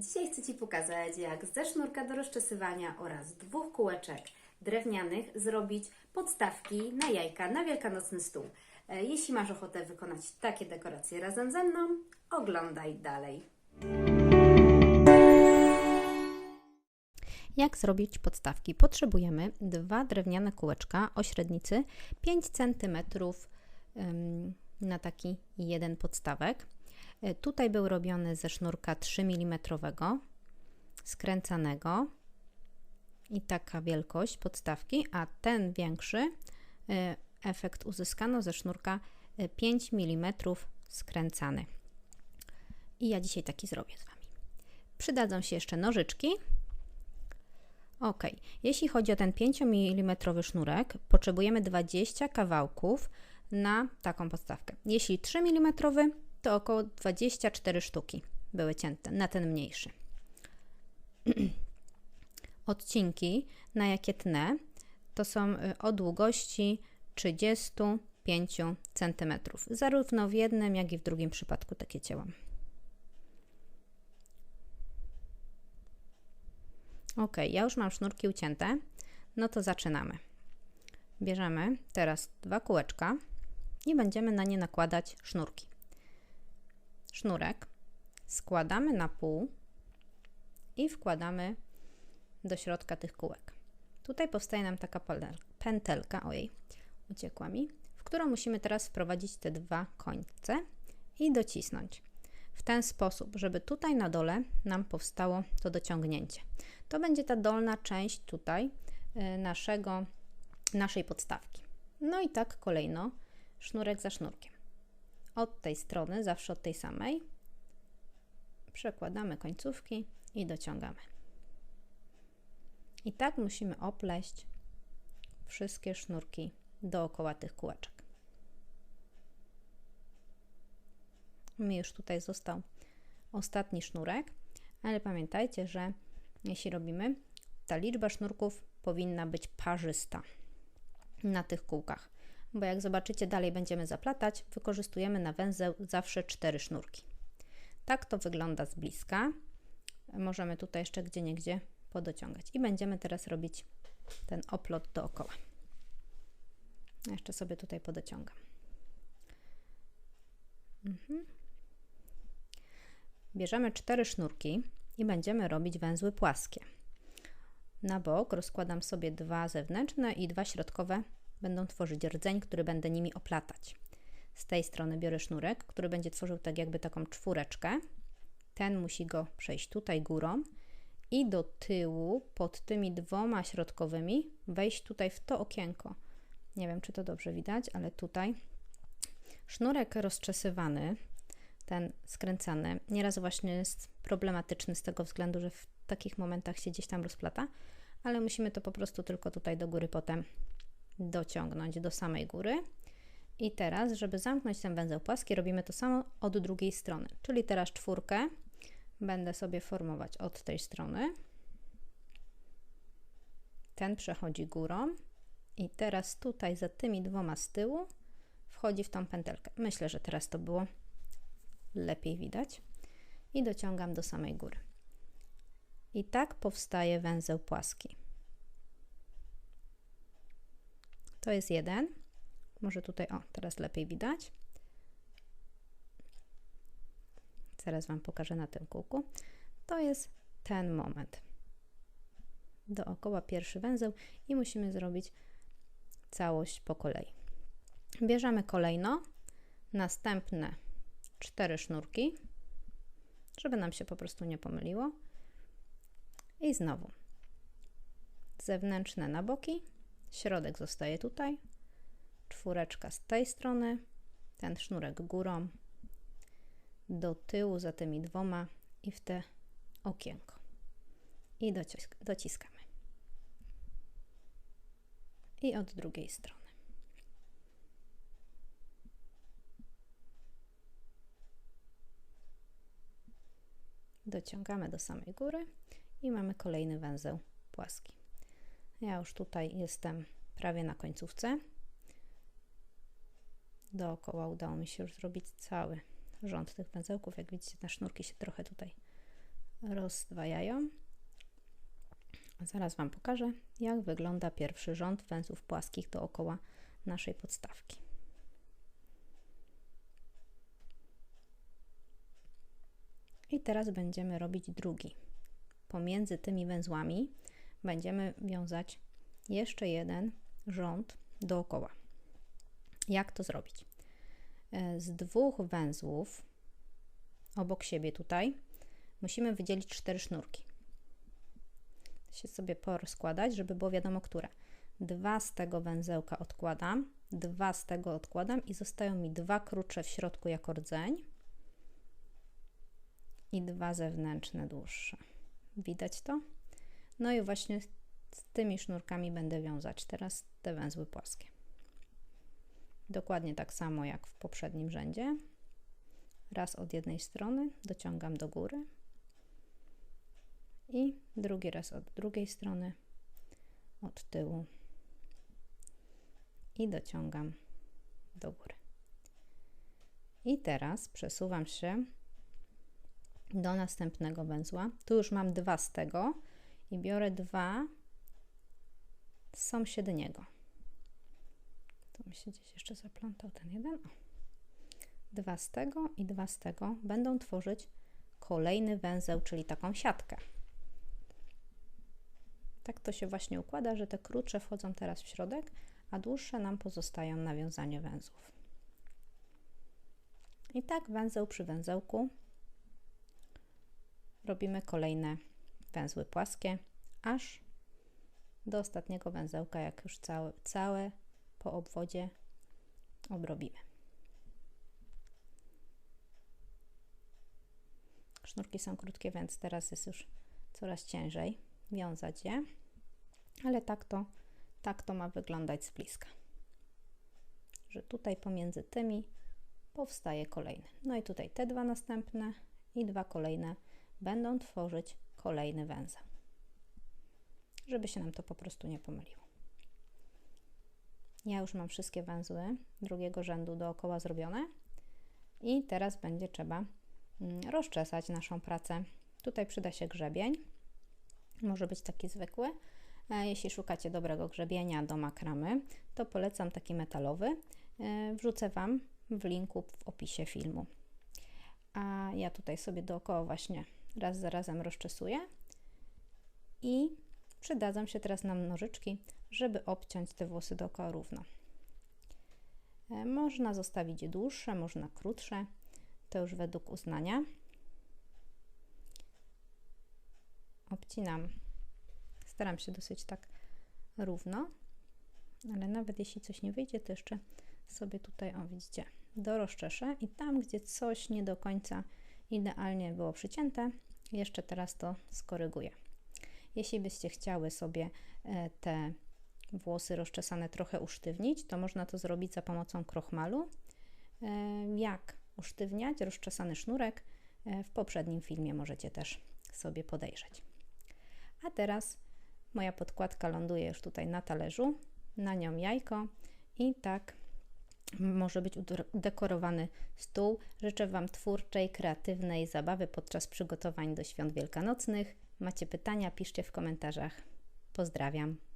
Dzisiaj chcę Ci pokazać, jak ze sznurka do rozczesywania oraz dwóch kółeczek drewnianych zrobić podstawki na jajka na wielkanocny stół. E, Jeśli masz ochotę wykonać takie dekoracje razem ze mną, oglądaj dalej. Jak zrobić podstawki? Potrzebujemy dwa drewniane kółeczka o średnicy 5 cm na taki jeden podstawek. Y, Tutaj był robiony ze sznurka 3 mm skręcanego i taka wielkość podstawki, a ten większy y, efekt uzyskano ze sznurka y, 5 mm skręcany. I ja dzisiaj taki zrobię z Wami. Przydadzą się jeszcze nożyczki. Ok, jeśli chodzi o ten 5 mm sznurek, potrzebujemy 20 kawałków na taką podstawkę. Jeśli 3 mm, to około 24 sztuki były cięte na ten mniejszy. Odcinki, na jakie tnę, to są y, o długości 35 cm. Zarówno w jednym, jak i w drugim przypadku takie cięłam. Ok, ja już mam sznurki ucięte, no to zaczynamy. Bierzemy teraz dwa kółeczka i będziemy na nie nakładać sznurki. Sznurek składamy na pół i wkładamy do środka tych kółek. Tutaj powstaje nam taka pętelka, ojej, uciekła mi, w którą musimy teraz wprowadzić te dwa końce i docisnąć. W ten sposób, żeby tutaj na dole nam powstało to dociągnięcie. To będzie ta dolna część tutaj y, naszego, naszej podstawki. No i tak kolejno, sznurek za sznurkiem. Od tej strony, zawsze od tej samej, przekładamy końcówki i dociągamy. I tak musimy opleść wszystkie sznurki dookoła tych kółeczek. Mi już tutaj został ostatni sznurek, ale pamiętajcie, że jeśli robimy, ta liczba sznurków powinna być parzysta na tych kółkach, bo jak zobaczycie, dalej będziemy zaplatać, wykorzystujemy na węzeł zawsze cztery sznurki. Tak to wygląda z bliska. Możemy tutaj jeszcze gdzie niegdzie podociągać i będziemy teraz robić ten oplot dookoła. Jeszcze sobie tutaj podociągam. Mhm. Bierzemy cztery sznurki i będziemy robić węzły płaskie. Na bok rozkładam sobie dwa zewnętrzne i dwa środkowe, będą tworzyć rdzeń, który będę nimi oplatać. Z tej strony biorę sznurek, który będzie tworzył tak jakby taką czwóreczkę. Ten musi go przejść tutaj górą i do tyłu pod tymi dwoma środkowymi wejść tutaj w to okienko. Nie wiem, czy to dobrze widać, ale tutaj sznurek rozczesywany ten skręcany. Nieraz właśnie jest problematyczny z tego względu, że w takich momentach się gdzieś tam rozplata, ale musimy to po prostu tylko tutaj do góry potem dociągnąć do samej góry. I teraz, żeby zamknąć ten węzeł płaski, robimy to samo od drugiej strony. Czyli teraz czwórkę będę sobie formować od tej strony. Ten przechodzi górą i teraz tutaj za tymi dwoma z tyłu wchodzi w tą pętelkę. Myślę, że teraz to było lepiej widać i dociągam do samej góry. I tak powstaje węzeł płaski. To jest jeden. Może tutaj, o, teraz lepiej widać. Zaraz Wam pokażę na tym kółku. To jest ten moment. Dookoła pierwszy węzeł i musimy zrobić całość po kolei. Bierzemy kolejno następne cztery sznurki, żeby nam się po prostu nie pomyliło. I znowu zewnętrzne na boki, środek zostaje tutaj, czwóreczka z tej strony, ten sznurek górą, do tyłu za tymi dwoma i w te okienko. I dociskamy. I od drugiej strony. dociągamy do samej góry i mamy kolejny węzeł płaski. Ja już tutaj jestem prawie na końcówce. Dookoła udało mi się już zrobić cały rząd tych węzełków. Jak widzicie, te sznurki się trochę tutaj rozdwajają. Zaraz Wam pokażę, jak wygląda pierwszy rząd węzłów płaskich dookoła naszej podstawki. I teraz będziemy robić drugi. Pomiędzy tymi węzłami będziemy wiązać jeszcze jeden rząd dookoła. Jak to zrobić? E, Z dwóch węzłów obok siebie tutaj musimy wydzielić cztery sznurki. Się sobie porozkładać, żeby było wiadomo, które. Dwa z tego węzełka odkładam, dwa z tego odkładam i zostają mi dwa krótsze w środku jako rdzeń i dwa zewnętrzne dłuższe. Widać to? No i właśnie z tymi sznurkami będę wiązać teraz te węzły płaskie. Dokładnie tak samo jak w poprzednim rzędzie. Raz od jednej strony dociągam do góry i drugi raz od drugiej strony od tyłu i dociągam do góry. I teraz przesuwam się do następnego węzła. Tu już mam dwa z tego i biorę dwa z sąsiedniego. Tu mi się gdzieś jeszcze zaplątał ten jeden. O. Dwa z tego i dwa z tego będą tworzyć kolejny węzeł, czyli taką siatkę. Tak to się właśnie układa, że te krótsze wchodzą teraz w środek, a dłuższe nam pozostają na wiązanie węzłów. I tak węzeł przy węzełku robimy kolejne węzły płaskie, aż do ostatniego węzełka, jak już całe, całe po obwodzie obrobimy. Sznurki są krótkie, więc teraz jest już coraz ciężej wiązać je, ale tak to, tak to ma wyglądać z bliska. Że tutaj pomiędzy tymi powstaje kolejny. No i tutaj te dwa następne i dwa kolejne będą tworzyć kolejny węzeł, żeby się nam to po prostu nie pomyliło. Ja już mam wszystkie węzły drugiego rzędu dookoła zrobione i teraz będzie trzeba mm, rozczesać naszą pracę. Tutaj przyda się grzebień, może być taki zwykły. E, Jeśli szukacie dobrego grzebienia do makramy, to polecam taki metalowy. E, Wrzucę Wam w linku w opisie filmu. A ja tutaj sobie dookoła właśnie raz za razem rozczesuję i przydadzą się teraz nam nożyczki, żeby obciąć te włosy dookoła równo. E, Można zostawić dłuższe, można krótsze, to już według uznania. Obcinam, staram się dosyć tak równo, ale nawet jeśli coś nie wyjdzie, to jeszcze sobie tutaj, o widzicie, dorozczeszę i tam, gdzie coś nie do końca idealnie było przycięte, jeszcze teraz to skoryguję. Jeśli byście chciały sobie e, te włosy rozczesane trochę usztywnić, to można to zrobić za pomocą krochmalu. E, Jak usztywniać rozczesany sznurek? e, W poprzednim filmie możecie też sobie podejrzeć. A teraz moja podkładka ląduje już tutaj na talerzu, na nią jajko i tak może być udekorowany stół. Życzę Wam twórczej, kreatywnej zabawy podczas przygotowań do świąt wielkanocnych. Macie pytania, piszcie w komentarzach. Pozdrawiam.